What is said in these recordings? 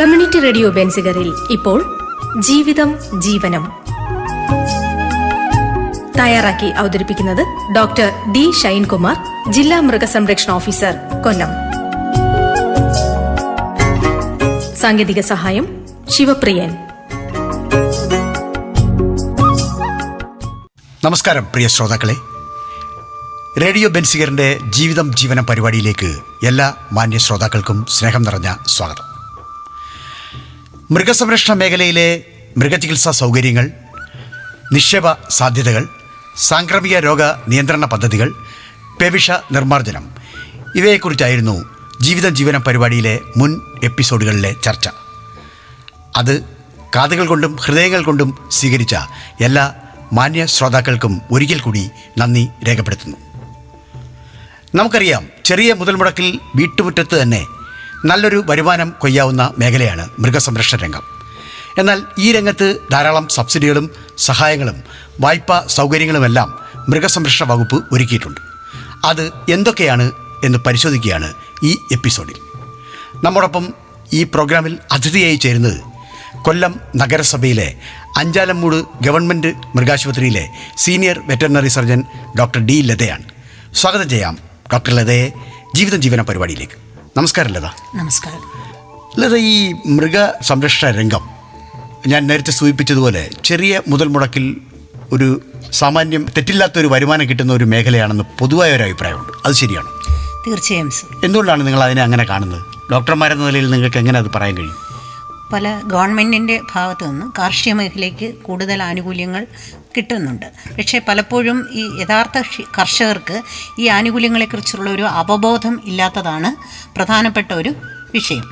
Community radio ബെൻസിഗറിൽ ഇപ്പോൾ ജീവിതം ജീവനം. തയ്യാറാക്കി അവതരിപ്പിക്കുന്നത് ഡോക്ടർ ഡി ഷൈൻകുമാർ ജില്ലാ മൃഗസംരക്ഷണ ഓഫീസർ കൊല്ലം സാങ്കേതിക സഹായം ശിവപ്രിയൻ. നമസ്കാരം പ്രിയ ശ്രോതാക്കളെ. റേഡിയോ ബെൻസിഗറിന്റെ ജീവിതം ജീവനം പരിപാടിയിലേക്ക് എല്ലാ മാന്യ ശ്രോതാക്കൾക്കും സ്നേഹം നിറഞ്ഞ സ്വാഗതം. മൃഗസംരക്ഷണ മേഖലയിലെ മൃഗചികിത്സാ സൗകര്യങ്ങൾ നിക്ഷേപ സാധ്യതകൾ സാംക്രമിക രോഗ നിയന്ത്രണ പദ്ധതികൾ പെവിഷ നിർമ്മാർജനം ഇവയെക്കുറിച്ചായിരുന്നു ജീവിതം ജീവനം പരിപാടിയിലെ മുൻ എപ്പിസോഡുകളിലെ ചർച്ച. അത് കാതുകൾ കൊണ്ടും ഹൃദയങ്ങൾ കൊണ്ടും സ്വീകരിച്ച എല്ലാ മാന്യ ശ്രോതാക്കൾക്കും ഒരിക്കൽ കൂടി നന്ദി രേഖപ്പെടുത്തുന്നു. നമുക്കറിയാം ചെറിയ മുതൽ മുടക്കിൽ വീട്ടുമുറ്റത്ത് തന്നെ നല്ലൊരു വരുമാനം കൊയ്യാവുന്ന മേഖലയാണ് മൃഗസംരക്ഷണ രംഗം. എന്നാൽ ഈ രംഗത്ത് ധാരാളം സബ്സിഡികളും സഹായങ്ങളും വായ്പാ സൗകര്യങ്ങളുമെല്ലാം മൃഗസംരക്ഷണ വകുപ്പ് ഒരുക്കിയിട്ടുണ്ട്. അത് എന്തൊക്കെയാണ് എന്ന് പരിശോധിക്കുകയാണ് ഈ എപ്പിസോഡിൽ. നമ്മോടൊപ്പം ഈ പ്രോഗ്രാമിൽ അതിഥിയായി ചേരുന്നത് കൊല്ലം നഗരസഭയിലെ Anchalumoodu government മൃഗാശുപത്രിയിലെ senior veterinary surgeon doctor D ലതയാണ്. സ്വാഗതം ചെയ്യാം ഡോക്ടർ ലതയെ ജീവിതം ജീവന പരിപാടിയിലേക്ക്. നമസ്കാരം ലത. നമസ്കാരം. ലത ഈ മൃഗ സംരക്ഷണ രംഗം ഞാൻ നേരത്തെ സൂചിപ്പിച്ചതുപോലെ ചെറിയ മുതൽ മുടക്കിൽ ഒരു സാമാന്യം തെറ്റില്ലാത്ത ഒരു വരുമാനം കിട്ടുന്ന ഒരു മേഖലയാണെന്ന് പൊതുവായ ഒരു അഭിപ്രായമുണ്ട്. അത് ശരിയാണ്? തീർച്ചയായും എന്തുകൊണ്ടാണ് നിങ്ങൾ അതിനെ അങ്ങനെ കാണുന്നത്? ഡോക്ടർമാരെന്ന നിലയിൽ നിങ്ങൾക്ക് എങ്ങനെ അത് പറയാൻ കഴിയും? പല ഗവൺമെന്റിന്റെ ഭാഗത്തു നിന്ന് കാർഷിക മേഖലയ്ക്ക് കൂടുതൽ ആനുകൂല്യങ്ങൾ കിട്ടുന്നുണ്ട്. പക്ഷേ പലപ്പോഴും ഈ യഥാർത്ഥ കർഷകർക്ക് ഈ ആനുകൂല്യങ്ങളെക്കുറിച്ചുള്ള ഒരു അവബോധം ഇല്ലാത്തതാണ് പ്രധാനപ്പെട്ട ഒരു വിഷയം.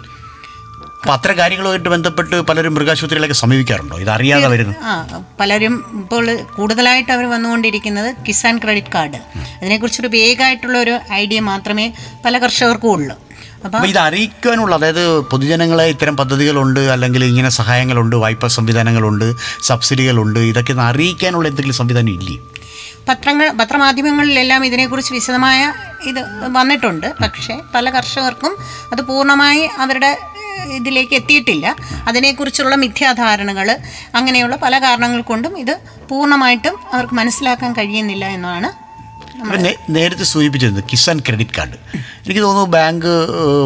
അപ്പോൾ അത്ര കാര്യങ്ങളുമായിട്ട് ബന്ധപ്പെട്ട് പലരും മൃഗാശുപത്രികളൊക്കെ സമീപിക്കാറുണ്ടോ? ഇതറിയാതെ വരുന്നു ആ പലരും ഇപ്പോൾ കൂടുതലായിട്ട് അവർ വന്നുകൊണ്ടിരിക്കുന്നത് കിസാൻ ക്രെഡിറ്റ് കാർഡ്. അതിനെക്കുറിച്ചൊരു വേഗമായിട്ടുള്ള ഒരു ഐഡിയ മാത്രമേ പല കർഷകർക്കും ഉള്ളൂ. അപ്പം അപ്പോൾ ഇത് അറിയിക്കാനുള്ള അതായത് പൊതുജനങ്ങളെ ഇത്തരം പദ്ധതികളുണ്ട് അല്ലെങ്കിൽ ഇങ്ങനെ സഹായങ്ങളുണ്ട് വായ്പാ സംവിധാനങ്ങളുണ്ട് സബ്സിഡികളുണ്ട് ഇതൊക്കെ ഒന്ന് അറിയിക്കാനുള്ള എന്തെങ്കിലും സംവിധാനം ഇല്ലേ? പത്രങ്ങൾ പത്രമാധ്യമങ്ങളിലെല്ലാം ഇതിനെക്കുറിച്ച് വിശദമായ ഇത് വന്നിട്ടുണ്ട്. പക്ഷേ പല കർഷകർക്കും അത് പൂർണമായി അവരുടെ ഇതിലേക്ക് എത്തിയിട്ടില്ല. അതിനെക്കുറിച്ചുള്ള മിഥ്യാധാരണകൾ അങ്ങനെയുള്ള പല കാരണങ്ങൾ കൊണ്ടും ഇത് പൂർണമായിട്ടും അവർക്ക് മനസ്സിലാക്കാൻ കഴിയുന്നില്ല എന്നാണ് അപ്പം നേരത്തെ സൂചിപ്പിച്ചിരുന്നു കിസാൻ ക്രെഡിറ്റ് കാർഡ്. എനിക്ക് തോന്നുന്നു ബാങ്ക്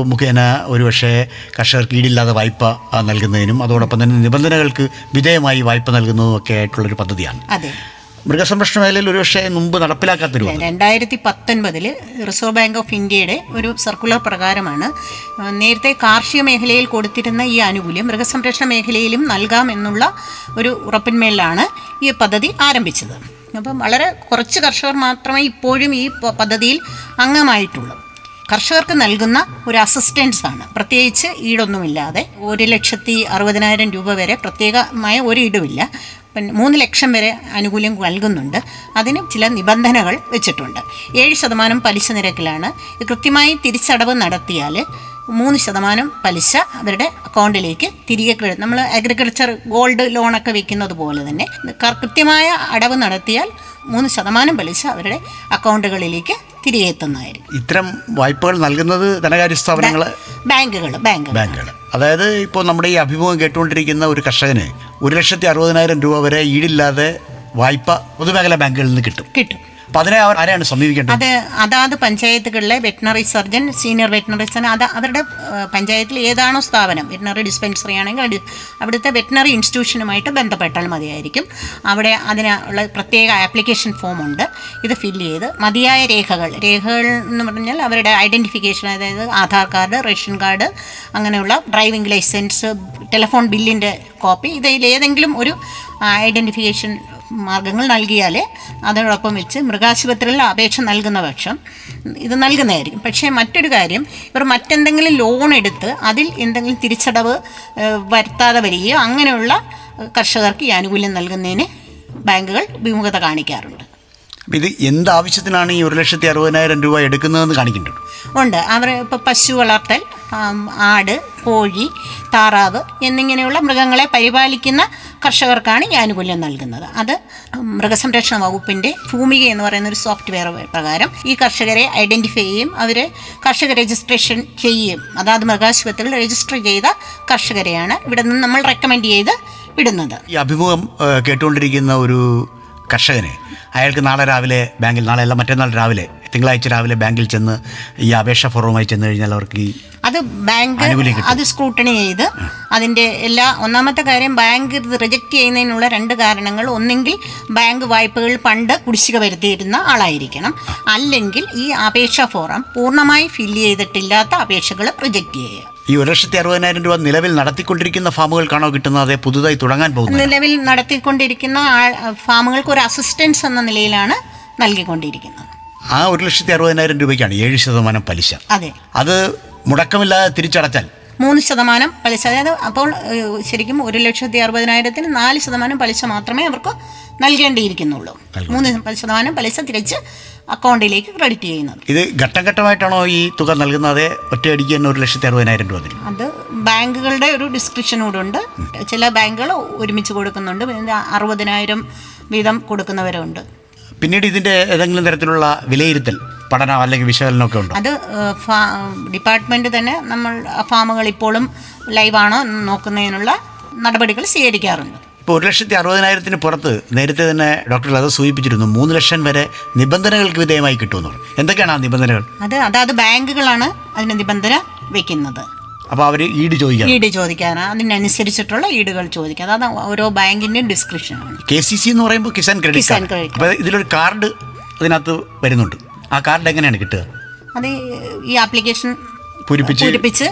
മുഖേന ഒരുപക്ഷെ കർഷകർക്ക് ഈടില്ലാതെ വായ്പ നൽകുന്നതിനും അതോടൊപ്പം തന്നെ നിബന്ധനകൾക്ക് വിധേയമായി വായ്പ നൽകുന്നതും ഒക്കെ ആയിട്ടുള്ളൊരു പദ്ധതിയാണ്. അതെ. മൃഗസംരക്ഷണ മേഖലയിൽ ഒരുപക്ഷെ മുമ്പ് നടപ്പിലാക്കാത്തൊരു പദ്ധതി. രണ്ടായിരത്തി പത്തൊൻപതിൽ റിസർവ് ബാങ്ക് ഓഫ് ഇന്ത്യയുടെ ഒരു സർക്കുലർ പ്രകാരമാണ് നേരത്തെ കാർഷിക മേഖലയിൽ കൊടുത്തിരുന്ന ഈ ആനുകൂല്യം മൃഗസംരക്ഷണ മേഖലയിലും നൽകാമെന്നുള്ള ഒരു ഉറപ്പിന്മേലാണ് ഈ പദ്ധതി ആരംഭിച്ചത്. അപ്പം വളരെ കുറച്ച് കർഷകർ മാത്രമേ ഇപ്പോഴും ഈ പദ്ധതിയിൽ അംഗമായിട്ടുള്ളൂ. കർഷകർക്ക് നൽകുന്ന ഒരു അസിസ്റ്റൻസ് ആണ്. പ്രത്യേകിച്ച് ഈടൊന്നുമില്ലാതെ ഒരു ലക്ഷത്തി അറുപതിനായിരം രൂപ വരെ പ്രത്യേകമായ ഒരു ഈടുമില്ല. പിന്നെ മൂന്ന് ലക്ഷം വരെ ആനുകൂല്യം നൽകുന്നുണ്ട്. അതിന് ചില നിബന്ധനകൾ വെച്ചിട്ടുണ്ട്. ഏഴ് ശതമാനം പലിശ നിരക്കിലാണ്. കൃത്യമായി തിരിച്ചടവ് നടത്തിയാൽ മൂന്ന് ശതമാനം പലിശ അവരുടെ അക്കൗണ്ടിലേക്ക് തിരികെ നമ്മൾ അഗ്രികൾച്ചർ ഗോൾഡ് ലോണൊക്കെ വെക്കുന്നത് പോലെ തന്നെ കൃത്യമായ അടവ് നടത്തിയാൽ മൂന്ന് ശതമാനം പലിശ അവരുടെ അക്കൗണ്ടുകളിലേക്ക് തിരികെ എത്തുന്നതായിരിക്കും ഇത്തരം വായ്പകൾ നൽകുന്നത് ധനകാര്യ സ്ഥാപനങ്ങൾ ബാങ്കുകൾ ബാങ്കുകൾ അതായത് ഇപ്പോൾ നമ്മുടെ ഈ അഭിമുഖം കേട്ടുകൊണ്ടിരിക്കുന്ന ഒരു കർഷകന് ഒരു ലക്ഷത്തി അറുപതിനായിരം രൂപ വരെ ഈടില്ലാതെ വായ്പ പൊതുമേഖലാ ബാങ്കുകളിൽ നിന്ന് കിട്ടും. കിട്ടും. അതിനെ അവർ ആരെയാണ് സമീപിക്കേണ്ടത്? അത് അതാത് പഞ്ചായത്തുകളിലെ veterinary surgeon senior veterinary surgeon അത് അവരുടെ പഞ്ചായത്തിൽ ഏതാണോ സ്ഥാപനം വെറ്റിനറി ഡിസ്പെൻസറി ആണെങ്കിൽ അവിടുത്തെ വെറ്റിനറി ഇൻസ്റ്റിറ്റ്യൂഷനുമായിട്ട് ബന്ധപ്പെട്ടാൽ മതിയായിരിക്കും. അവിടെ അതിനുള്ള പ്രത്യേക ആപ്ലിക്കേഷൻ ഫോം ഉണ്ട്. ഇത് ഫില്ല് ചെയ്ത് മതിയായ രേഖകൾ രേഖകൾ എന്ന് പറഞ്ഞാൽ അവരുടെ ഐഡന്റിഫിക്കേഷൻ അതായത് ആധാർ കാർഡ് റേഷൻ കാർഡ് അങ്ങനെയുള്ള ഡ്രൈവിംഗ് ലൈസൻസ് ടെലിഫോൺ ബില്ലിന്റെ കോപ്പി ഇതിൽ ഏതെങ്കിലും ഒരു ഐഡന്റിഫിക്കേഷൻ മാർഗങ്ങൾ നൽകിയാൽ അതോടൊപ്പം വെച്ച് മൃഗാശുപത്രിയിൽ അപേക്ഷ നൽകുന്ന പക്ഷം ഇത് നൽകുന്നതായിരിക്കും. പക്ഷേ മറ്റൊരു കാര്യം ഇവർ മറ്റെന്തെങ്കിലും ലോൺ എടുത്ത് അതിൽ എന്തെങ്കിലും തിരിച്ചടവ് വരുത്താതെ വരികയോ അങ്ങനെയുള്ള കർഷകർക്ക് ഈ ആനുകൂല്യം നൽകുന്നതിന് ബാങ്കുകൾ വിമുഖത കാണിക്കാറുണ്ട്. അപ്പോൾ ഇത് എന്ത് ആവശ്യത്തിനാണ് ഈ ഒരു ലക്ഷത്തി അറുപതിനായിരം രൂപ എടുക്കുന്നതെന്ന് കാണിക്കുന്നുണ്ട്? ഉണ്ട്. അവർ ഇപ്പോൾ പശു വളർത്തൽ ആട് കോഴി താറാവ് എന്നിങ്ങനെയുള്ള മൃഗങ്ങളെ പരിപാലിക്കുന്ന കർഷകർക്കാണ് ഈ ആനുകൂല്യം നൽകുന്നത്. അത് മൃഗസംരക്ഷണ വകുപ്പിന്റെ ഭൂമിക എന്ന് പറയുന്ന ഒരു സോഫ്റ്റ്വെയർ പ്രകാരം ഈ കർഷകരെ ഐഡന്റിഫൈ ചെയ്യും അവരെ കർഷക രജിസ്ട്രേഷൻ ചെയ്യും. അതാത് മൃഗാശുപത്രിയിൽ രജിസ്റ്റർ ചെയ്ത കർഷകരെയാണ് ഇവിടെ നിന്ന് നമ്മൾ റെക്കമെൻഡ് ചെയ്ത് വിടുന്നത്. ഈ അഭിമുഖം കേട്ടുകൊണ്ടിരിക്കുന്ന ഒരു കർഷകന്. അയാൾക്ക് നാളെ രാവിലെ ബാങ്കിൽ നാളെ അല്ല മറ്റന്നാൾ രാവിലെ തിങ്കളാഴ്ച രാവിലെ ബാങ്കിൽ ചെന്ന് ഈ അപേക്ഷ ഫോറവുമായി ചെന്ന് കഴിഞ്ഞാൽ അവർക്ക് ഈ അത് ബാങ്ക് അത് സ്ക്രൂട്ടണി ചെയ്ത് അതിന്റെ എല്ലാ ഒന്നാമത്തെ കാര്യം ബാങ്ക് ഇത് റിജക്റ്റ് ചെയ്യുന്നതിനുള്ള രണ്ട് കാരണങ്ങൾ. ഒന്നെങ്കിൽ ബാങ്ക് വായ്പകൾ പണ്ട് കുടിശ്ശിക വരുത്തിയിരുന്ന ആളായിരിക്കണം. അല്ലെങ്കിൽ ഈ അപേക്ഷാ ഫോറം പൂർണമായി ഫില്ല് ചെയ്തിട്ടില്ലാത്ത അപേക്ഷകൾ റിജക്റ്റ് ചെയ്യുക. ഈ ഒരു ലക്ഷത്തി അറുപതിനായിരം രൂപ നിലവിൽ നടത്തിക്കൊണ്ടിരിക്കുന്ന ഫാമുകൾക്കാണോ കിട്ടുന്നത്? അതേ പുതുതായി തുടങ്ങാൻ പോകുന്നത്. നിലവിൽ നടത്തിക്കൊണ്ടിരിക്കുന്ന ഫാമുകൾക്ക് ഒരു അസിസ്റ്റൻസ് എന്ന നിലയിലാണ് നൽകിക്കൊണ്ടിരിക്കുന്നത്. ആ ഒരു ലക്ഷത്തി അറുപതിനായിരം രൂപയ്ക്കാണ് ഏഴ് ശതമാനം പലിശ. അതെ. അത് മുടക്കമില്ലാതെ തിരിച്ചടച്ചാൽ മൂന്ന് ശതമാനം പലിശ. അതായത് അപ്പോൾ ശരിക്കും ഒരു ലക്ഷത്തി അറുപതിനായിരത്തിന് നാല് ശതമാനം പലിശ മാത്രമേ അവർക്ക് നൽകേണ്ടിയിരിക്കുന്നുള്ളൂ. മൂന്ന് ശതമാനം പലിശ തിരിച്ച് അക്കൗണ്ടിലേക്ക് ക്രെഡിറ്റ് ചെയ്യുന്നത്. ഇത് ഘട്ടം ഘട്ടമായിട്ടാണോ ഈ തുക നൽകുന്നത്? ഒറ്റയടിക്ക് തന്നെ ഒരു ലക്ഷത്തി അറുപതിനായിരം രൂപ അത് ബാങ്കുകളുടെ ഒരു ഡിസ്ക്രിപ്ഷൻ കൂടെ ഉണ്ട്. ചില ബാങ്കുകൾ ഒരുമിച്ച് കൊടുക്കുന്നുണ്ട്. അറുപതിനായിരം വീതം കൊടുക്കുന്നവരുണ്ട്. പിന്നീട് ഇതിന്റെ ഏതെങ്കിലും തരത്തിലുള്ള വിലയിരുത്തൽ പഠനം അല്ലെങ്കിൽ വിശകലനമൊക്കെ ഉണ്ടോ? അത് ഡിപ്പാർട്ട്മെന്റ് ഡിപ്പാർട്ട്മെന്റ് തന്നെ നമ്മൾ ഫാമുകൾ ഇപ്പോഴും ലൈവാണോ ആണോ നോക്കുന്നതിനുള്ള നടപടികൾ സ്വീകരിക്കാറുണ്ട്. ഇപ്പോൾ ഒരു ലക്ഷത്തി അറുപതിനായിരത്തിന് പുറത്ത് നേരത്തെ തന്നെ ഡോക്ടർ അത് സൂചിപ്പിച്ചിരുന്നു മൂന്ന് ലക്ഷം വരെ നിബന്ധനകൾക്ക് വിധേയമായി കിട്ടുമെന്ന് പറഞ്ഞു. എന്തൊക്കെയാണ് ആ നിബന്ധനകൾ? അത് അതാത് ബാങ്കുകളാണ് അതിന് നിബന്ധന വെക്കുന്നത്. അപ്പോൾ അവർ ഈട് ചോദിക്കാം ഈട് ചോദിക്കാനാണ് അതിനനുസരിച്ചിട്ടുള്ള ഈടുകൾ ചോദിക്കുക അതാണ് ഓരോ ബാങ്കിന്റെയും ഡിസ്ക്രിപ്ഷൻ കെ സി സി എന്ന് പറയുമ്പോൾ കിസാൻ ക്രെഡിറ്റ് കാർഡ്. അപ്പോൾ ഇതിലൊരു കാർഡ് അതിനകത്ത് വരുന്നുണ്ട്. ആ കാർഡ് എങ്ങനെയാണ് കിട്ടുക? അത് ഈ ആപ്ലിക്കേഷൻ പൂരിപ്പിച്ച്? പൂരിപ്പിച്ച്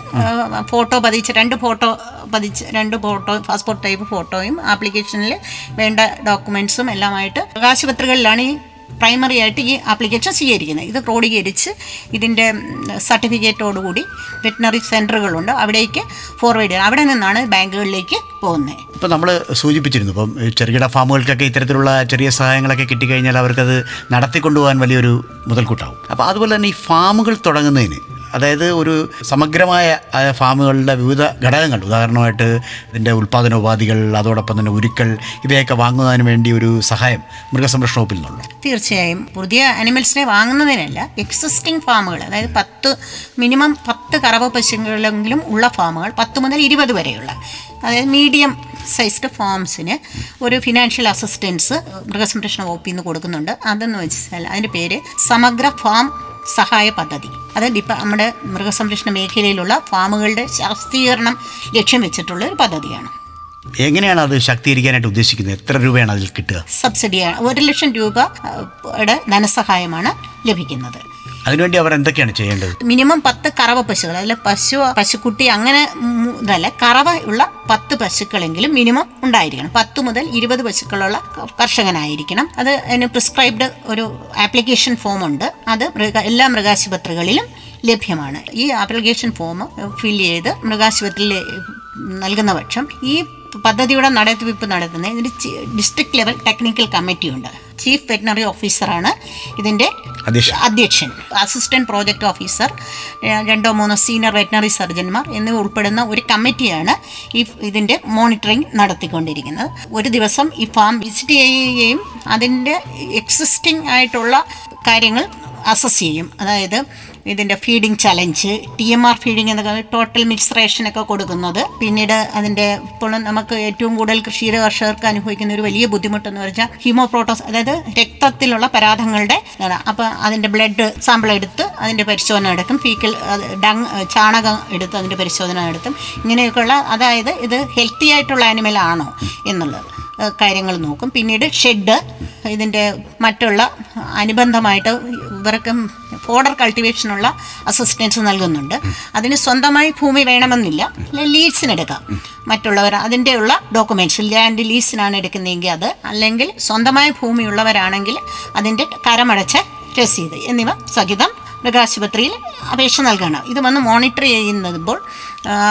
ഫോട്ടോ പതിച്ച് രണ്ട് ഫോട്ടോ പതിച്ച് രണ്ട് ഫോട്ടോ പാസ്പോർട്ട് ടൈപ്പ് ഫോട്ടോയും ആപ്ലിക്കേഷനിൽ വേണ്ട ഡോക്യുമെൻസും എല്ലാമായിട്ട് ആശുപത്രികളിലാണ് ഈ പ്രൈമറി ആയിട്ട് ഈ ആപ്ലിക്കേഷൻ സ്വീകരിക്കുന്നത്. ഇത് ക്രോഡീകരിച്ച് ഇതിന്റെ സർട്ടിഫിക്കറ്റോടുകൂടി വെറ്റിനറി സെന്ററുകളുണ്ട് അവിടേക്ക് ഫോർവേഡ് ചെയ്യണം. അവിടെ നിന്നാണ് ബാങ്കുകളിലേക്ക് പോകുന്നത്. ഇപ്പോൾ നമ്മൾ സൂചിപ്പിച്ചിരുന്നു. ഇപ്പം ചെറുകിട ഫാമുകൾക്കൊക്കെ ഇത്തരത്തിലുള്ള ചെറിയ സഹായങ്ങളൊക്കെ കിട്ടിക്കഴിഞ്ഞാൽ അവർക്കത് നടത്തിക്കൊണ്ടുപോകാൻ വലിയൊരു മുതൽക്കൂട്ടാവും. അപ്പോൾ അതുപോലെ തന്നെ ഈ ഫാമുകൾ തുടങ്ങുന്നതിന് അതായത് ഒരു സമഗ്രമായ ഫാമുകളുടെ വിവിധ ഘടകങ്ങൾ. ഉദാഹരണമായിട്ട് ഇതിന്റെ ഉൽപ്പാദനോപാധികൾ അതോടൊപ്പം തന്നെ ഉരുക്കൾ ഇവയൊക്കെ വാങ്ങുന്നതിന് വേണ്ടി ഒരു സഹായം മൃഗസംരക്ഷണ വകുപ്പിൽ നിന്നുള്ള. തീർച്ചയായും. പുതിയ അനിമൽസിനെ വാങ്ങുന്നതിനല്ല എക്സിസ്റ്റിംഗ് ഫാമുകൾ അതായത് പത്ത് മിനിമം പത്ത് കറവ പശുക്കളെങ്കിലും ഉള്ള ഫാമുകൾ പത്ത് മുതൽ ഇരുപത് വരെയുള്ള അതായത് മീഡിയം സൈസ്ഡ് ഫാംസിന് ഒരു ഫിനാൻഷ്യൽ അസിസ്റ്റൻസ് മൃഗസംരക്ഷണ വകുപ്പിൽ നിന്ന് കൊടുക്കുന്നുണ്ട്. അതെന്ന് വെച്ചാൽ അതിന്റെ പേര് സമഗ്ര ഫാം സഹായ പദ്ധതി. അത് ഡിപ്പ നമ്മുടെ മൃഗസംരക്ഷണ മേഖലയിലുള്ള ഫാമുകളുടെ ശാസ്ത്രീകരണം ലക്ഷ്യം വെച്ചിട്ടുള്ള ഒരു പദ്ധതിയാണ്. എങ്ങനെയാണ് അത് ശാക്തീകരിക്കാനായിട്ട് ഉദ്ദേശിക്കുന്നത്? എത്ര രൂപയാണ് അതിൽ കിട്ടുക? സബ്സിഡിയാണ്. ഒരു ലക്ഷം രൂപയുടെ ധനസഹായമാണ് ലഭിക്കുന്നത്. അതിനുവേണ്ടി അവർ എന്തൊക്കെയാണ് ചെയ്യേണ്ടത്? മിനിമം പത്ത് കറവ പശുക്കൾ അതിൽ പശു പശുക്കുട്ടി അങ്ങനെ ഇതല്ല കറവ ഉള്ള പത്ത് പശുക്കളെങ്കിലും മിനിമം ഉണ്ടായിരിക്കണം. പത്ത് മുതൽ ഇരുപത് പശുക്കളുള്ള കർഷകനായിരിക്കണം. അത് അതിന് പ്രിസ്ക്രൈബ്ഡ് ഒരു ആപ്ലിക്കേഷൻ ഫോം ഉണ്ട്. അത് മൃഗ എല്ലാ മൃഗാശുപത്രികളിലും ലഭ്യമാണ്. ഈ ആപ്ലിക്കേഷൻ ഫോം ഫിൽ ചെയ്ത് മൃഗാശുപത്രിയിൽ നൽകുന്ന പക്ഷം ഈ പദ്ധതിയുടെ നടത്തിപ്പ് നടത്തുന്ന ഇതിന് ഡിസ്ട്രിക്ട് ലെവൽ ടെക്നിക്കൽ കമ്മിറ്റിയുണ്ട് ചീഫ് വെറ്റിനറി ഓഫീസറാണ് ഇതിന്റെ അധ്യക്ഷൻ. അധ്യക്ഷൻ. അസിസ്റ്റന്റ് പ്രോജക്റ്റ് ഓഫീസർ രണ്ടോ മൂന്നോ സീനിയർ വെറ്റിനറി സർജന്മാർ എന്നിവ ഉൾപ്പെടുന്ന ഒരു കമ്മിറ്റിയാണ് ഈ ഇതിന്റെ മോണിറ്ററിംഗ് നടത്തിക്കൊണ്ടിരിക്കുന്നത്. ഒരു ദിവസം ഈ ഫാം വിസിറ്റ് ചെയ്യുകയും അതിന്റെ എക്സിസ്റ്റിംഗ് ആയിട്ടുള്ള കാര്യങ്ങൾ അസസ് ചെയ്യും. അതായത് ഇതിന്റെ feeding challenge T M R feeding എന്നൊക്കെ ടോട്ടൽ റേഷനൊക്കെ കൊടുക്കുന്നത്. പിന്നീട് അതിന്റെ ഇപ്പോൾ നമുക്ക് ഏറ്റവും കൂടുതൽ കൃഷിയുടെ കർഷകർക്ക് അനുഭവിക്കുന്ന ഒരു വലിയ ബുദ്ധിമുട്ടെന്ന് പറഞ്ഞാൽ ഹിമോപ്രോട്ടോസ് അതായത് രക്തത്തിലുള്ള പരാതങ്ങളുടെ. അപ്പോൾ അതിന്റെ ബ്ലഡ് സാമ്പിൾ എടുത്ത് അതിന്റെ പരിശോധന എടുക്കും ഫീക്കൽ ഡങ് ചാണകം എടുത്ത് അതിന്റെ പരിശോധന എടുത്തും ഇങ്ങനെയൊക്കെയുള്ള അതായത് ഇത് ഹെൽത്തി ആയിട്ടുള്ള ആനിമൽ ആണോ എന്നുള്ളത് കാര്യങ്ങൾ നോക്കും. പിന്നീട് ഷെഡ് ഇതിന്റെ മറ്റുള്ള അനുബന്ധമായിട്ട് ഇവർക്ക് ഫോഡർ കൾട്ടിവേഷനുള്ള അസിസ്റ്റൻസ് നൽകുന്നുണ്ട്. അതിന് സ്വന്തമായി ഭൂമി വേണമെന്നില്ല. ലീസിനെടുക്കാം മറ്റുള്ളവർ അതിന്റെയുള്ള ഡോക്യുമെന്റ്സ് ലാൻഡ് ലീസിനാണ് എടുക്കുന്നതെങ്കിൽ അത് അല്ലെങ്കിൽ സ്വന്തമായ ഭൂമിയുള്ളവരാണെങ്കിൽ അതിന്റെ കരമടച്ച രസീത് എന്നിവ സഹിതം മൃഗാശുപത്രിയിൽ അപേക്ഷ നൽകണം. ഇത് വന്ന് മോണിറ്റർ ചെയ്യുമ്പോൾ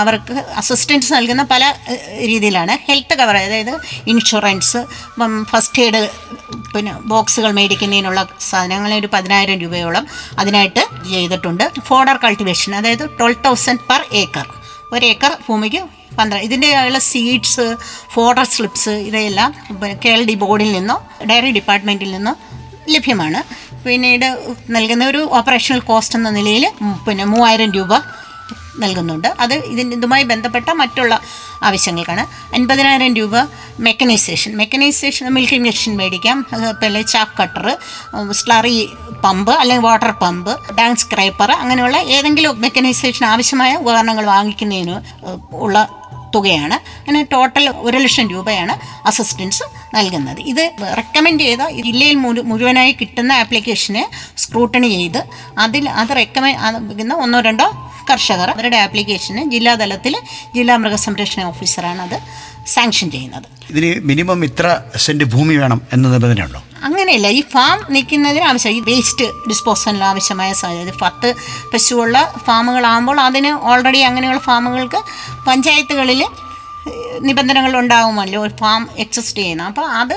അവർക്ക് അസിസ്റ്റൻസ് നൽകുന്ന പല രീതിയിലാണ്. ഹെൽത്ത് കവർ അതായത് ഇൻഷുറൻസ് ഇപ്പം ഫസ്റ്റ് എയ്ഡ് പിന്നെ ബോക്സുകൾ മേടിക്കുന്നതിനുള്ള സാധനങ്ങൾ ഒരു പതിനായിരം രൂപയോളം അതിനായിട്ട് ചെയ്തിട്ടുണ്ട്. ഫോഡർ കൾട്ടിവേഷൻ അതായത് ട്വൽവ് തൗസൻഡ് പെർ ഏക്കർ ഒരു ഏക്കർ ഭൂമിക്ക് പന്ത്രണ്ട് ഇതിന്റെ ഉള്ള സീഡ്സ് ഫോഡർ സ്ലിപ്സ് ഇതെല്ലാം കെ എൽ ഡി ബോർഡിൽ നിന്നോ ഡയറി ഡിപ്പാർട്ട്മെന്റിൽ നിന്നോ ലഭ്യമാണ്. പിന്നീട് നൽകുന്ന ഒരു ഓപ്പറേഷണൽ കോസ്റ്റ് എന്ന നിലയിൽ പിന്നെ മൂവായിരം രൂപ നൽകുന്നുണ്ട്. അത് ഇതിന് ഇതുമായി ബന്ധപ്പെട്ട മറ്റുള്ള ആവശ്യങ്ങൾക്കാണ്. അൻപതിനായിരം രൂപ മെക്കനൈസേഷൻ മെക്കനൈസേഷൻ മിൽക്കിംഗ് മെഷീൻ മേടിക്കാം. അതുപോലെ ചാക്ക് കട്ടർ സ്ലറി പമ്പ് അല്ലെങ്കിൽ വാട്ടർ പമ്പ് ഡാൻസ് സ്ക്രൈപ്പർ അങ്ങനെയുള്ള ഏതെങ്കിലും മെക്കനൈസേഷൻ ആവശ്യമായ ഉപകരണങ്ങൾ വാങ്ങിക്കുന്നതിന് ഉള്ള തുകയാണ്. അങ്ങനെ ടോട്ടൽ ഒരു ലക്ഷം രൂപയാണ് അസിസ്റ്റൻസ് നൽകുന്നത്. ഇത് റെക്കമെൻഡ് ചെയ്ത ജില്ലയിൽ മുഴു- മുഴുവനായി കിട്ടുന്ന ആപ്ലിക്കേഷനെ സ്ക്രൂട്ടണി ചെയ്ത് അതിൽ അത് റെക്കമെൻഡ് ഒന്നോ രണ്ടോ കർഷകർ അവരുടെ ആപ്ലിക്കേഷന് ജില്ലാതലത്തിൽ ജില്ലാ മൃഗസംരക്ഷണ ഓഫീസറാണ് അത്. സാങ്ഷൻ ചെയ്യുന്നത്. ഇതിന് മിനിമം ഇത്ര സെന്റ് ഭൂമി വേണം എന്ന നിബന്ധനയുണ്ടോ? അങ്ങനെയല്ല ഈ ഫാം നിൽക്കുന്നതിന് ആവശ്യം ഈ വേസ്റ്റ് ഡിസ്പോസലിന് ആവശ്യമായ സാധ്യത പത്ത് പശുവുള്ള ഫാമുകളാകുമ്പോൾ അതിന് ഓൾറെഡി അങ്ങനെയുള്ള ഫാമുകൾക്ക് പഞ്ചായത്തുകളിൽ നിബന്ധനകൾ ഉണ്ടാകുമല്ലോ ഒരു ഫാം എക്സിസ്റ്റ് ചെയ്യുന്ന അപ്പോൾ അത്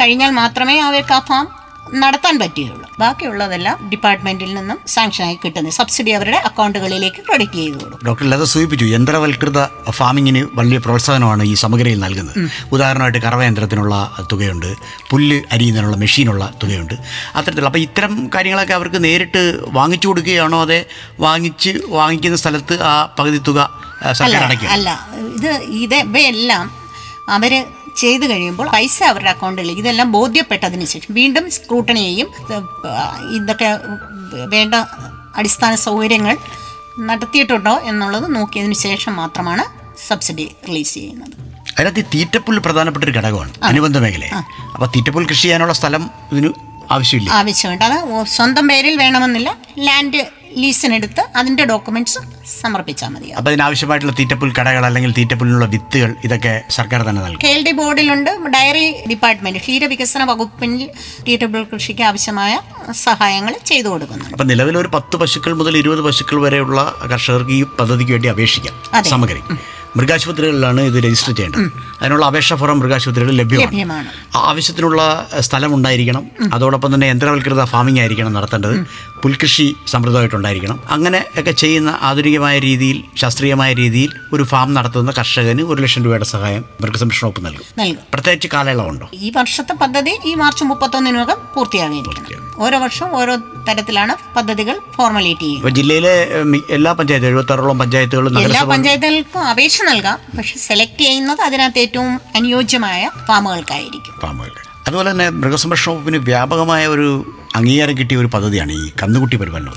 കഴിഞ്ഞാൽ മാത്രമേ അവർക്ക് ആ ഫാം നടത്താൻ പറ്റുകയുള്ളൂ. ബാക്കിയുള്ളതെല്ലാം ഡിപ്പാർട്ട്മെന്റിൽ നിന്നും സാങ്ഷനായി കിട്ടുന്നത് സബ്സിഡി അവരുടെ അക്കൗണ്ടുകളിലേക്ക് ക്രെഡിറ്റ് ചെയ്തോളൂ ഡോക്ടർ ലത സൂചിപ്പിച്ചു. യന്ത്രവൽകൃത ഫാമിങ്ങിന് വലിയ പ്രോത്സാഹനമാണ് ഈ സമഗ്രയിൽ നൽകുന്നത്. ഉദാഹരണമായിട്ട് കറവയന്ത്രത്തിനുള്ള തുകയുണ്ട് പുല്ല് അരിയുന്നതിനുള്ള മെഷീനുള്ള തുകയുണ്ട്. അത്തരത്തിലുള്ള അപ്പോൾ ഇത്തരം കാര്യങ്ങളൊക്കെ അവർക്ക് നേരിട്ട് വാങ്ങിച്ചു കൊടുക്കുകയാണോ? അതെ വാങ്ങിച്ച് വാങ്ങിക്കുന്ന സ്ഥലത്ത് ആ പകുതി തുക അല്ല ഇത് ഇത് ഇവയെല്ലാം അവർ ചെയ്തു കഴിയുമ്പോൾ പൈസ അവരുടെ അക്കൗണ്ടിലേക്ക് ഇതെല്ലാം ബോധ്യപ്പെട്ടതിന് ശേഷം വീണ്ടും സ്ക്രൂട്ടണി ചെയ്യും ഇതൊക്കെ വേണ്ട അടിസ്ഥാന സൗകര്യങ്ങൾ നടത്തിയിട്ടുണ്ടോ എന്നുള്ളത് നോക്കിയതിന് ശേഷം മാത്രമാണ് സബ്സിഡി റിലീസ് ചെയ്യുന്നത്. അതിനകത്ത് ഈ തീറ്റപ്പുല്ല് പ്രധാനപ്പെട്ട ഒരു ഘടകമാണ് അനുബന്ധ മേഖല അപ്പോൾ തീറ്റപ്പുൽ കൃഷി ചെയ്യാനുള്ള സ്ഥലം ഇതിന് ആവശ്യമില്ല. ആവശ്യമുണ്ട്. അത് സ്വന്തം പേരിൽ വേണമെന്നില്ല ലാൻഡ് ലീസിനെടുത്ത് അതിന്റെ ഡോക്യുമെന്റ്സ് സമർപ്പിച്ചാൽ മതി. അപ്പോൾ അതിനാവശ്യമായിട്ടുള്ള തീറ്റപ്പുൽ കടകൾ അല്ലെങ്കിൽ തീറ്റപ്പുലിനുള്ള വിത്തുകൾ ഇതൊക്കെ സർക്കാർ തന്നെ നൽകും. കെ എൽ ഡി ബോർഡിലുണ്ട്. ഡയറി ഡിപ്പാർട്ട്മെന്റ് ക്ഷീരവികസന വകുപ്പിൽ തീറ്റപ്പുൽ കൃഷിക്ക് ആവശ്യമായ സഹായങ്ങൾ ചെയ്തു കൊടുക്കുന്നു അപ്പോൾ നിലവിൽ ഒരു പത്ത് പശുക്കൾ മുതൽ ഇരുപത് പശുക്കൾ വരെയുള്ള കർഷകർക്ക് ഈ പദ്ധതിക്ക് വേണ്ടി അപേക്ഷിക്കാം. അതെ. മൃഗാശുപത്രികളിലാണ് ഇത് രജിസ്റ്റർ ചെയ്യേണ്ടത്. അതിനുള്ള അപേക്ഷ ഫോറം മൃഗാശുപത്രികളിൽ ലഭ്യമാണ്. ആവശ്യത്തിനുള്ള സ്ഥലം ഉണ്ടായിരിക്കണം അതോടൊപ്പം തന്നെ യന്ത്രവൽകൃത ഫാമിംഗ് ആയിരിക്കണം നടത്തേണ്ടത്. പുൽകൃഷി സമൃദ്ധമായിട്ടുണ്ടായിരിക്കണം. അങ്ങനെ ഒക്കെ ചെയ്യുന്ന ആധുനികമായ രീതിയിൽ ശാസ്ത്രീയമായ രീതിയിൽ ഒരു ഫാം നടത്തുന്ന കർഷകന് ഒരു ലക്ഷം രൂപയുടെ സഹായം മൃഗസംരക്ഷണ വകുപ്പ് നൽകും. പ്രത്യേകിച്ച് കാലയളവുണ്ടോ? ഈ വർഷത്തെ പദ്ധതി ഈ മാർച്ച് മുപ്പത്തൊന്നിനകം പൂർത്തിയാകും. ഓരോ വർഷവും ഓരോ തരത്തിലാണ് പദ്ധതികൾ ഫോർമലേറ്റ് ചെയ്യുന്നത് ജില്ലയിലെ എല്ലാ പഞ്ചായത്തും പഞ്ചായത്ത് എഴുപത്താറോളം പഞ്ചായത്തുകളും എല്ലാ പഞ്ചായത്തുകൾക്കും അപേക്ഷ നൽകാം. പക്ഷെ സെലക്ട് ചെയ്യുന്നത് അതിനകത്ത് ഏറ്റവും അനുയോജ്യമായ ഫാമുകൾക്കായിരിക്കും. ഫാമുകൾക്ക്. അതുപോലെ തന്നെ മൃഗസംരക്ഷണ വകുപ്പിന് വ്യാപകമായ ഒരു അംഗീകാരം കിട്ടിയ ഒരു പദ്ധതിയാണ് ഈ കന്നുകുട്ടി പരിപാലനം.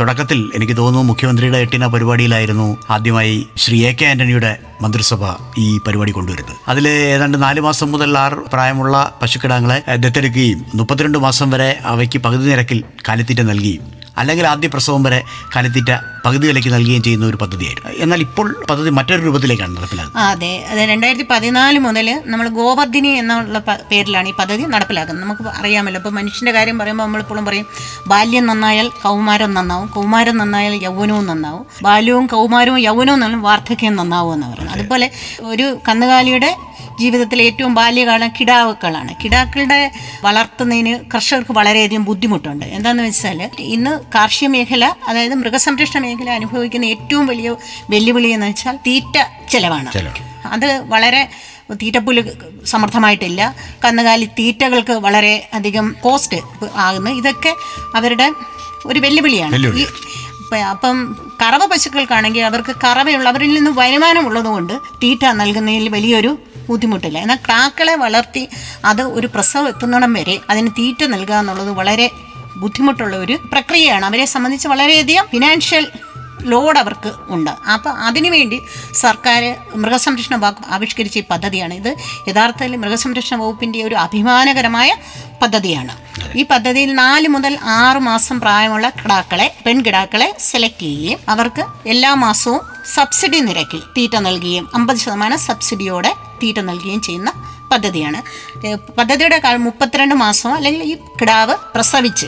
തുടക്കത്തിൽ എനിക്ക് തോന്നുന്നു മുഖ്യമന്ത്രിയുടെ എട്ടിന പരിപാടിയിലായിരുന്നു ആദ്യമായി ശ്രീ എ കെ ആന്റണിയുടെ മന്ത്രിസഭ ഈ പരിപാടി കൊണ്ടുവരുന്നത്. അതിൽ ഏതാണ്ട് നാല് മാസം മുതൽ ആറ് പ്രായമുള്ള പശുക്കിടാങ്ങളെ ദത്തെടുക്കുകയും മുപ്പത്തിരണ്ട് മാസം വരെ അവയ്ക്ക് പകുതി നിരക്കിൽ കാലിത്തീറ്റ നൽകുകയും അല്ലെങ്കിൽ ആദ്യ പ്രസവം വരെ കാലിത്തീറ്റ പകുതി വിലയ്ക്ക് നൽകുകയും ചെയ്യുന്ന ഒരു പദ്ധതിയായിരുന്നു. എന്നാൽ ഇപ്പോൾ പദ്ധതി മറ്റൊരു രൂപത്തിലേക്കാണ് നടപ്പിലാക്കുന്നത് അതെ അതെ രണ്ടായിരത്തി പതിനാല് മുതൽ നമ്മൾ ഗോവർദ്ധിനി എന്നുള്ള പേരിലാണ് ഈ പദ്ധതി നടപ്പിലാക്കുന്നത്. നമുക്ക് അറിയാമല്ലോ ഇപ്പോൾ മനുഷ്യന്റെ കാര്യം പറയുമ്പോൾ നമ്മളിപ്പോഴും പറയും ബാല്യം നന്നായാൽ കൗമാരം നന്നാവും കൗമാരം നന്നായാൽ യൗവനവും നന്നാവും ബാല്യവും കൗമാരവും യൗവനവും നന്നാവും വാർദ്ധക്യം നന്നാവും എന്ന് പറയുന്നത്. അതുപോലെ ഒരു കന്നുകാലിയുടെ ജീവിതത്തിലെ ഏറ്റവും ബാല്യകാലം കിടാവുക്കളാണ്. കിടാക്കളുടെ വളർത്തുന്നതിന് കർഷകർക്ക് വളരെയധികം ബുദ്ധിമുട്ടുണ്ട്. എന്താണെന്ന് വെച്ചാൽ ഇന്ന് കാർഷിക മേഖല അതായത് മൃഗസംരക്ഷണ മേഖല അനുഭവിക്കുന്ന ഏറ്റവും വലിയ വെല്ലുവിളി എന്ന് വെച്ചാൽ തീറ്റ ചെലവാണ്. അത് വളരെ തീറ്റപ്പുല്ല് സമർത്ഥമായിട്ടില്ല. കന്നുകാലി തീറ്റകൾക്ക് വളരെ അധികം കോസ്റ്റ് ആകുന്നു. ഇതൊക്കെ അവരുടെ ഒരു വെല്ലുവിളിയാണ്. ഈ അപ്പം കറവ പശുക്കൾക്കാണെങ്കിൽ അവർക്ക് കറവയുള്ള അവരിൽ നിന്ന് വരുമാനമുള്ളതുകൊണ്ട് തീറ്റ നൽകുന്നതിൽ വലിയൊരു ബുദ്ധിമുട്ടില്ല. എന്നാൽ ക്രാക്കളെ വളർത്തി അത് ഒരു പ്രസവം എത്തുന്നിടം വരെ അതിന് തീറ്റ നൽകുക എന്നുള്ളത് വളരെ ബുദ്ധിമുട്ടുള്ള ഒരു പ്രക്രിയയാണ്. അവരെ സംബന്ധിച്ച് വളരെയധികം ഫിനാൻഷ്യൽ ലോഡ് അവർക്ക് ഉണ്ട്. അപ്പോൾ അതിനുവേണ്ടി സർക്കാർ മൃഗസംരക്ഷണ വകുപ്പ് ആവിഷ്കരിച്ച ഈ പദ്ധതിയാണ് ഇത്. യഥാർത്ഥത്തിൽ മൃഗസംരക്ഷണ വകുപ്പിന്റെ ഒരു അഭിമാനകരമായ പദ്ധതിയാണ്. ഈ പദ്ധതിയിൽ നാല് മുതൽ ആറ് മാസം പ്രായമുള്ള കിടാക്കളെ പെൺകിടാക്കളെ സെലക്ട് ചെയ്യുകയും അവർക്ക് എല്ലാ മാസവും സബ്സിഡി നിരക്കിൽ തീറ്റ നൽകുകയും അമ്പത് ശതമാനം സബ്സിഡിയോടെ തീറ്റ നൽകുകയും ചെയ്യുന്ന പദ്ധതിയാണ്. പദ്ധതിയുടെ മുപ്പത്തിരണ്ട് മാസം അല്ലെങ്കിൽ ഈ കിടാവ് പ്രസവിച്ച്.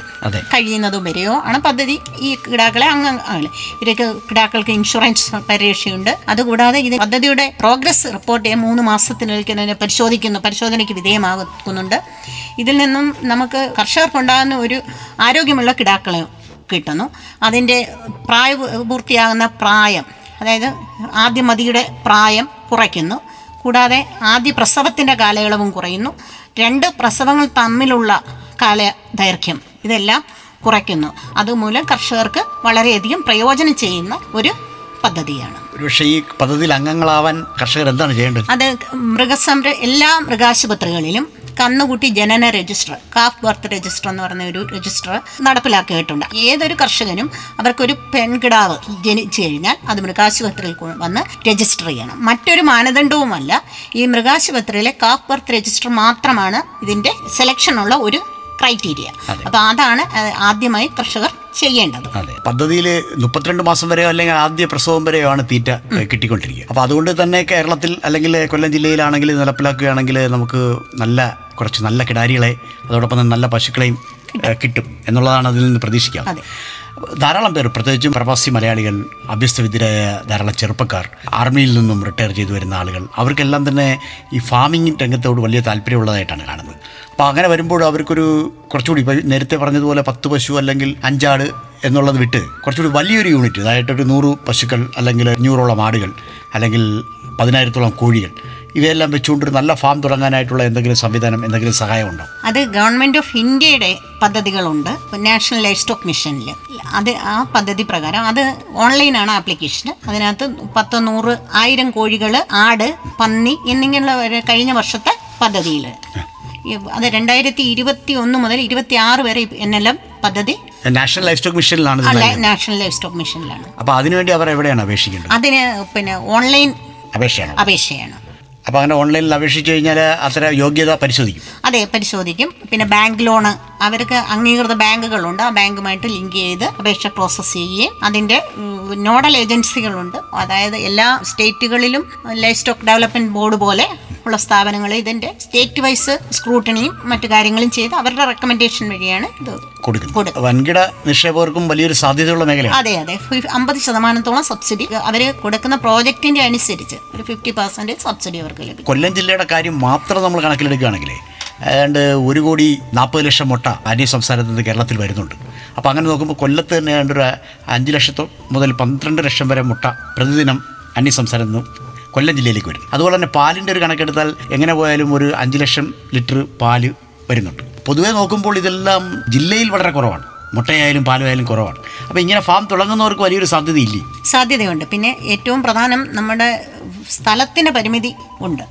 കഴിയുന്നതും വരെയോ ആണ് പദ്ധതി. ഈ കിടാക്കളെ അങ്ങ് ഇവരൊക്കെ ഇവർക്ക് കിടാക്കൾക്ക് ഇൻഷുറൻസ് പരിരക്ഷയുണ്ട്. അതുകൂടാതെ ഇത് പദ്ധതിയുടെ പ്രോഗ്രസ് റിപ്പോർട്ട് ചെയ്യാൻ മൂന്ന് തന്നെ പരിശോധിക്കുന്നു. പരിശോധനയ്ക്ക് വിധേയമാകുന്നുണ്ട്. ഇതിൽ നിന്നും നമുക്ക് കർഷകർക്കുണ്ടാകുന്ന ഒരു ആരോഗ്യമുള്ള കിടാക്കളെ കിട്ടുന്നു. അതിന്റെ പ്രായ പൂർത്തിയാകുന്ന പ്രായം അതായത് ആദ്യമതിയുടെ പ്രായം കുറയ്ക്കുന്നു. കൂടാതെ ആദ്യ പ്രസവത്തിന്റെ കാലയളവും കുറയുന്നു. രണ്ട് പ്രസവങ്ങൾ തമ്മിലുള്ള കാല ദൈർഘ്യം ഇതെല്ലാം കുറയ്ക്കുന്നു. അതുമൂലം കർഷകർക്ക് വളരെയധികം പ്രയോജനം ചെയ്യുന്ന ഒരു പദ്ധതിയാണ്. പക്ഷേ ഈ പദ്ധതിയിൽ അംഗങ്ങളാവാൻ കർഷകർ എന്താണ് ചെയ്യേണ്ടത്? അത് മൃഗസംര എല്ലാ മൃഗാശുപത്രികളിലും കന്നുകുട്ടി ജനന രജിസ്റ്റർ കാഫ് ബർത്ത് രജിസ്റ്റർ എന്ന് പറയുന്ന ഒരു രജിസ്റ്റർ നടപ്പിലാക്കിയിട്ടുണ്ട്. ഏതൊരു കർഷകനും അവർക്കൊരു പെൺകിടാവ് ജനിച്ചു കഴിഞ്ഞാൽ അത് മൃഗാശുപത്രിയിൽ വന്ന് രജിസ്റ്റർ ചെയ്യണം. മറ്റൊരു മാനദണ്ഡവുമല്ല ഈ മൃഗാശുപത്രിയിലെ കാഫ് ബർത്ത് രജിസ്റ്റർ മാത്രമാണ് ഇതിന്റെ സെലക്ഷനുള്ള ഒരു ക്രൈറ്റീരിയ അപ്പോൾ അതാണ് ആദ്യമായി കർഷകർ ചെയ്യേണ്ടത്. അതെ. പദ്ധതിയിൽ മുപ്പത്തിരണ്ട് മാസം വരെയോ അല്ലെങ്കിൽ ആദ്യ പ്രസവം വരെയോ ആണ് തീറ്റ കിട്ടിക്കൊണ്ടിരിക്കുക. അപ്പോൾ അതുകൊണ്ട് തന്നെ കേരളത്തിൽ അല്ലെങ്കിൽ കൊല്ലം ജില്ലയിലാണെങ്കിൽ നടപ്പിലാക്കുകയാണെങ്കിൽ നമുക്ക് നല്ല കുറച്ച് നല്ല കിടാരികളെ അതോടൊപ്പം തന്നെ നല്ല പശുക്കളെയും കിട്ടും. എന്നുള്ളതാണ് അതിൽ നിന്ന് പ്രതീക്ഷിക്കാം. ധാരാളം പേർ പ്രത്യേകിച്ചും പ്രവാസി മലയാളികൾ അഭ്യസ്തവിദ്യരായ ധാരാളം ചെറുപ്പക്കാർ ആർമിയിൽ നിന്നും റിട്ടയർ ചെയ്തു വരുന്ന ആളുകൾ അവർക്കെല്ലാം തന്നെ ഈ ഫാമിംഗ് രംഗത്തോട് വലിയ താല്പര്യമുള്ളതായിട്ടാണ് കാണുന്നത്. അപ്പോൾ അങ്ങനെ വരുമ്പോൾ അവർക്കൊരു കുറച്ചുകൂടി നേരത്തെ പറഞ്ഞതുപോലെ പത്ത് പശു അല്ലെങ്കിൽ അഞ്ചാട് എന്നുള്ളത് വിട്ട് കുറച്ചുകൂടി വലിയൊരു യൂണിറ്റ് അതായത് ഒരു നൂറ് പശുക്കൾ അല്ലെങ്കിൽ അഞ്ഞൂറോളം ആടുകൾ അല്ലെങ്കിൽ പതിനായിരത്തോളം കോഴികൾ ഇവയെല്ലാം വെച്ചുകൊണ്ട് നല്ല ഫാം തുടങ്ങാനായിട്ടുള്ള എന്തെങ്കിലും സംവിധാനം എന്തെങ്കിലും സഹായമുണ്ടോ? അത് ഗവൺമെന്റ് ഓഫ് ഇന്ത്യയുടെ പദ്ധതികളുണ്ട്. നാഷണൽ ലൈഫ് സ്റ്റോക്ക് മിഷനിൽ അത് ആ പദ്ധതി പ്രകാരം അത് ഓൺലൈനാണ് ആപ്ലിക്കേഷൻ അതിനകത്ത് പത്ത് നൂറ് ആയിരം കോഴികൾ ആട് പന്നി എന്നിങ്ങനെയുള്ള കഴിഞ്ഞ വർഷത്തെ പദ്ധതിയിൽ അത് രണ്ടായിരത്തി ഇരുപത്തി ഒന്ന് മുതൽ ഇരുപത്തി ആറ് വരെ എൻ എൽ എം പദ്ധതി. നാഷണൽ ലൈഫ് സ്റ്റോക്ക് മിഷനിലാണ്. നാഷണൽ ലൈഫ് സ്റ്റോക്ക് മിഷനിലാണ്. അപ്പോൾ അതിനുവേണ്ടി അവർ എവിടെയാണ് അപേക്ഷിക്കുന്നത് അതിന് പിന്നെ ഓൺലൈൻ അപേക്ഷയാണ്? അപേക്ഷയാണ്. അപ്പോൾ അങ്ങനെ ഓൺലൈനിൽ അപേക്ഷിച്ച് കഴിഞ്ഞാൽ അത്ര യോഗ്യത പരിശോധിക്കും. അതെ പരിശോധിക്കും. പിന്നെ ബാങ്ക് ലോണ് അവർക്ക് അംഗീകൃത ബാങ്കുകളുണ്ട്. ആ ബാങ്കുമായിട്ട് ലിങ്ക് ചെയ്ത് അപേക്ഷ പ്രോസസ്സ് ചെയ്യുകയും അതിന്റെ നോഡൽ ഏജൻസികളുണ്ട്. അതായത് എല്ലാ സ്റ്റേറ്റുകളിലും ലൈഫ് സ്റ്റോക്ക് ഡെവലപ്മെന്റ് ബോർഡ് പോലെ ഉള്ള സ്ഥാപനങ്ങൾ ഇതിന്റെ സ്റ്റേറ്റ് വൈസ് സ്ക്രൂട്ടണിയും മറ്റു കാര്യങ്ങളും ചെയ്ത് അവരുടെ റെക്കമെൻഡേഷൻ വഴിയാണ് ഇത് കൊടുക്കുന്നത്. കൊടുക്കും. വൻകിട നിക്ഷേപകർക്കും വലിയൊരു സാധ്യതയുള്ള മേഖലയാണ്. അതെ അതെ. അമ്പത് ശതമാനത്തോളം സബ്സിഡി അവർ കൊടുക്കുന്ന പ്രോജക്റ്റിന്റെ അനുസരിച്ച് ഒരു ഫിഫ്റ്റി പെർസെന്റേജ് സബ്സിഡി അവർക്ക് കൊല്ലം ജില്ലയുടെ കാര്യം മാത്രം നമ്മൾ കണക്കിലെടുക്കുകയാണെങ്കിൽ ഏതാണ്ട് ഒരു കോടി നാൽപ്പത് ലക്ഷം മുട്ട അന്യ സംസ്ഥാനത്ത് നിന്ന് കേരളത്തിൽ വരുന്നുണ്ട്. അപ്പോൾ അങ്ങനെ നോക്കുമ്പോൾ കൊല്ലത്ത് തന്നെ ഏതാണ്ട് ഒരു അഞ്ച് ലക്ഷത്തോ മുതൽ പന്ത്രണ്ട് ലക്ഷം വരെ മുട്ട പ്രതിദിനം അന്യ സംസ്ഥാനത്ത് നിന്നും കൊല്ലം ജില്ലയിലേക്ക് വരും അതുപോലെ തന്നെ പാലിന്റെ ഒരു കണക്കെടുത്താൽ എങ്ങനെ പോയാലും ഒരു അഞ്ച് ലക്ഷം ലിറ്റർ പാൽ വരുന്നുണ്ട്. പൊതുവേ നോക്കുമ്പോൾ ഇതെല്ലാം ജില്ലയിൽ വളരെ കുറവാണ്. മുട്ടയായാലും പാലായാലും കുറവാണ്. അപ്പോൾ ഇങ്ങനെ ഫാം തുടങ്ങുന്നവർക്ക് വലിയൊരു സാധ്യതയില്ലേ? സാധ്യതയുണ്ട്. പിന്നെ ഏറ്റവും പ്രധാനം നമ്മുടെ സ്ഥലത്തിന് പരിമിതി ഉണ്ട്.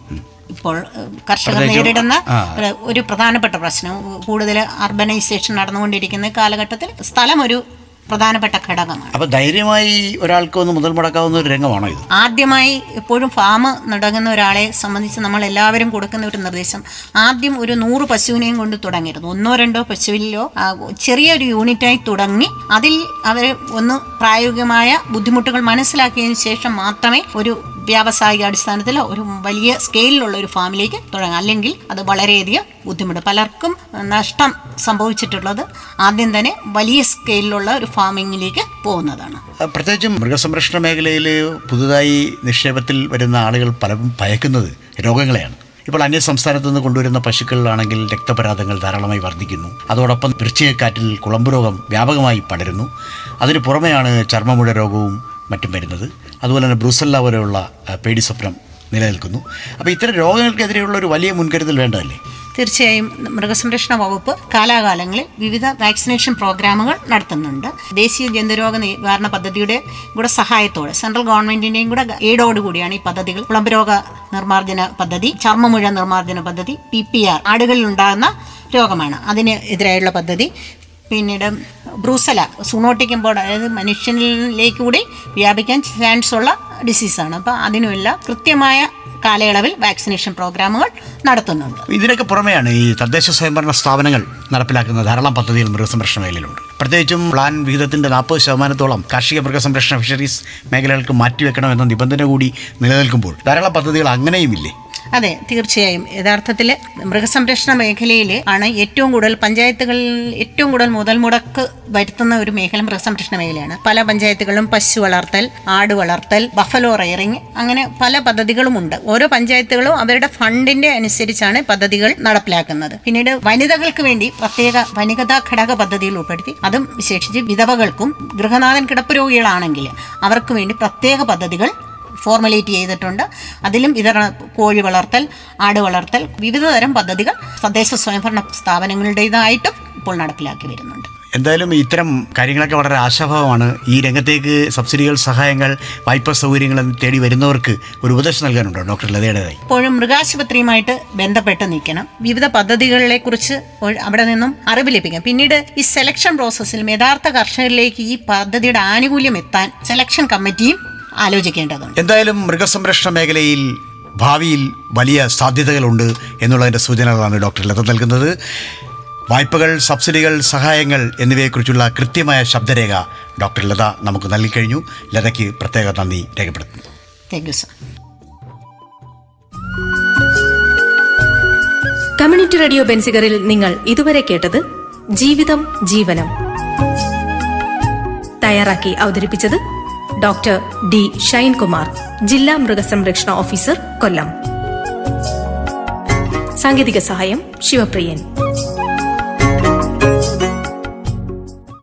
ഇപ്പോൾ കർഷകർ നേരിടുന്ന ഒരു- ഒരു പ്രധാനപ്പെട്ട പ്രശ്നം. കൂടുതൽ അർബനൈസേഷൻ നടന്നുകൊണ്ടിരിക്കുന്ന കാലഘട്ടത്തിൽ സ്ഥലം ഒരു പ്രധാനപ്പെട്ട ഘടകമാണ് അപ്പോൾ ധൈര്യമായി ഒരാൾക്ക് ഒന്ന് മുതൽ മുടക്കാവുന്ന ഒരു രംഗമാണോ ഇത്? ആദ്യമായി എപ്പോഴും ഫാം നടങ്ങുന്ന ഒരാളെ സംബന്ധിച്ച് നമ്മൾ എല്ലാവരും കൊടുക്കുന്ന ഒരു നിർദ്ദേശം. ആദ്യം ഒരു നൂറ് പശുവിനെയും കൊണ്ട് തുടങ്ങരുത് ഒന്നോ രണ്ടോ പശുവിലോ ചെറിയൊരു യൂണിറ്റായി തുടങ്ങി അതിൽ അവർ ഒന്ന് പ്രായോഗികമായ ബുദ്ധിമുട്ടുകൾ മനസ്സിലാക്കിയതിന് ശേഷം മാത്രമേ ഒരു വ്യാവസായിക അടിസ്ഥാനത്തിൽ ഒരു വലിയ സ്കെയിലുള്ള ഒരു ഫാമിലേക്ക് തുടങ്ങാം. അല്ലെങ്കിൽ അത് വളരെയധികം ബുദ്ധിമുട്ട്. പലർക്കും നഷ്ടം സംഭവിച്ചിട്ടുള്ളത് ആദ്യം തന്നെ വലിയ സ്കെയിലുള്ള ഒരു ഫാമിങ്ങിലേക്ക് പോകുന്നതാണ്. പ്രത്യേകിച്ചും മൃഗസംരക്ഷണ മേഖലയിൽ പുതുതായി നിക്ഷേപത്തിൽ വരുന്ന ആളുകൾ പലരും ഭയക്കുന്നത് രോഗങ്ങളെയാണ്. ഇപ്പോൾ അന്യ സംസ്ഥാനത്ത് നിന്ന് കൊണ്ടുവരുന്ന പശുക്കളിലാണെങ്കിൽ രക്തപരാധങ്ങൾ ധാരാളമായി വർദ്ധിക്കുന്നു. അതോടൊപ്പം വൃശ്ചികക്കാറ്റിൽ കുളമ്പ് രോഗം വ്യാപകമായി പടരുന്നു. അതിന് പുറമെയാണ് ചർമ്മമുഴ രോഗവും മറ്റും വരുന്നത്. അതുപോലെ തന്നെ ബ്രൂസല്ല പോലെയുള്ള പേടി സ്വപ്നം നിലനിൽക്കുന്നു. അപ്പോൾ ഇത്തരം രോഗങ്ങൾക്കെതിരെയുള്ള ഒരു വലിയ മുൻകരുതൽ വേണ്ടതല്ലേ? തീർച്ചയായും മൃഗസംരക്ഷണ വകുപ്പ് കാലാകാലങ്ങളിൽ വിവിധ വാക്സിനേഷൻ പ്രോഗ്രാമുകൾ നടത്തുന്നുണ്ട്. ദേശീയ ജന്തുരോഗ നിവാരണ പദ്ധതിയുടെ കൂടെ സഹായത്തോടെ സെൻട്രൽ ഗവൺമെന്റിന്റെയും കൂടെ എയ്ഡോട് കൂടിയാണ് ഈ പദ്ധതികൾ. കുളമ്പരോഗ നിർമ്മാർജന പദ്ധതി ചർമ്മമുഴ നിർമ്മാർജന പദ്ധതി പി പി ആർ ആടുകളിൽ ഉണ്ടാകുന്ന രോഗമാണ്. അതിന് എതിരായുള്ള പദ്ധതി പിന്നീട് ബ്രൂസല സുണോട്ടിക്കുമ്പോൾ അതായത് മനുഷ്യനിലേക്ക് കൂടി വ്യാപിക്കാൻ ചാൻസ് ഉള്ള ഡിസീസാണ് അപ്പോൾ അതിനുമെല്ലാം കൃത്യമായ കാലയളവിൽ വാക്സിനേഷൻ പ്രോഗ്രാമുകൾ നടത്തുന്നുണ്ട്. ഇതിനൊക്കെ പുറമെയാണ് ഈ തദ്ദേശ സ്വയംഭരണ സ്ഥാപനങ്ങൾ നടപ്പിലാക്കുന്ന ധാരാളം പദ്ധതികൾ മൃഗസംരക്ഷണ മേഖലയിലുണ്ട്. പ്രത്യേകിച്ചും പ്ലാൻ വിഹിതത്തിന്റെ നാൽപ്പത് ശതമാനത്തോളം കാർഷിക മൃഗസംരക്ഷണ ഫിഷറീസ് മേഖലകൾക്ക് മാറ്റിവെക്കണമെന്ന നിബന്ധന കൂടി നിലനിൽക്കുമ്പോൾ ധാരാളം പദ്ധതികൾ അങ്ങനെയുമില്ലേ? അതെ തീർച്ചയായും. യഥാർത്ഥത്തിൽ മൃഗസംരക്ഷണ മേഖലയിൽ ആണ് ഏറ്റവും കൂടുതൽ പഞ്ചായത്തുകളിൽ ഏറ്റവും കൂടുതൽ മുതൽ മുടക്ക് വരുത്തുന്ന ഒരു മേഖല മൃഗസംരക്ഷണ മേഖലയാണ്. പല പഞ്ചായത്തുകളും പശു വളർത്തൽ ആട് വളർത്തൽ ബഫലോ റയറിങ് അങ്ങനെ പല പദ്ധതികളുമുണ്ട്. ഓരോ പഞ്ചായത്തുകളും അവരുടെ ഫണ്ടിന്റെ അനുസരിച്ചാണ് പദ്ധതികൾ നടപ്പിലാക്കുന്നത്. പിന്നീട് വനിതകൾക്ക് വേണ്ടി പ്രത്യേക വനിതാ ഘടക പദ്ധതിയിൽ ഉൾപ്പെടുത്തി. അതും വിശേഷിച്ച് വിധവകൾക്കും ഗൃഹനാഥൻ കിടപ്പ് രോഗികളാണെങ്കിൽ അവർക്ക് വേണ്ടി പ്രത്യേക പദ്ധതികൾ ഫോർമുലേറ്റ് ചെയ്തിട്ടുണ്ട്. അതിലും ഇതര കോഴി വളർത്തൽ ആട് വളർത്തൽ വിവിധ തരം പദ്ധതികൾ തദ്ദേശ സ്വയംഭരണ സ്ഥാപനങ്ങളുടേതായിട്ടും ഇപ്പോൾ നടപ്പിലാക്കി വരുന്നുണ്ട്. എന്തായാലും ഇത്തരം കാര്യങ്ങളൊക്കെ വളരെ ആശാഭാവമാണ്. ഈ രംഗത്തേക്ക് സബ്സിഡികൾ സഹായങ്ങൾ വായ്പാ സൗകര്യങ്ങൾ തേടി വരുന്നവർക്ക് ഒരു ഉപദേശം നൽകാനുണ്ടോ ഡോക്ടർ ലതയുടേതായി ഇപ്പോഴും മൃഗാശുപത്രിയുമായിട്ട് ബന്ധപ്പെട്ട് നിൽക്കണം. വിവിധ പദ്ധതികളെ കുറിച്ച് അവിടെ നിന്നും അറിവ് ലഭിക്കാം പിന്നീട് ഈ സെലക്ഷൻ പ്രോസസ്സിലും യഥാർത്ഥ കർഷകരിലേക്ക് ഈ പദ്ധതിയുടെ ആനുകൂല്യം എത്താൻ സെലക്ഷൻ കമ്മിറ്റിയും ആലോചിക്കേണ്ടതുണ്ട്. എന്തായാലും മൃഗസംരക്ഷണ മേഖലയിൽ ഭാവിയിൽ വലിയ സാധ്യതകളുണ്ട് എന്നുള്ളതിന്റെ സൂചനകളാണ് ഡോക്ടർ ലത നൽകുന്നത്. വായ്പകൾ സബ്സിഡികൾ സഹായങ്ങൾ എന്നിവയെക്കുറിച്ചുള്ള കൃത്യമായ ശബ്ദരേഖ ഡോക്ടർ ലത നമുക്ക് നൽകിക്കഴിഞ്ഞു ലതയ്ക്ക് പ്രത്യേക നന്ദി രേഖപ്പെടുത്തുന്നു. Thank you sir community radio ബെൻസിഗറിൽ നിങ്ങൾ ഇതുവരെ കേട്ടത് ജീവിതം ജീവനം. തയ്യാറാക്കി അവതരിപ്പിച്ചത് ഡോക്ടർ ഡി ഷൈൻകുമാർ ജില്ലാ മൃഗസംരക്ഷണ ഓഫീസർ കൊല്ലം. സാങ്കേതിക സഹായം ശിവപ്രിയൻ.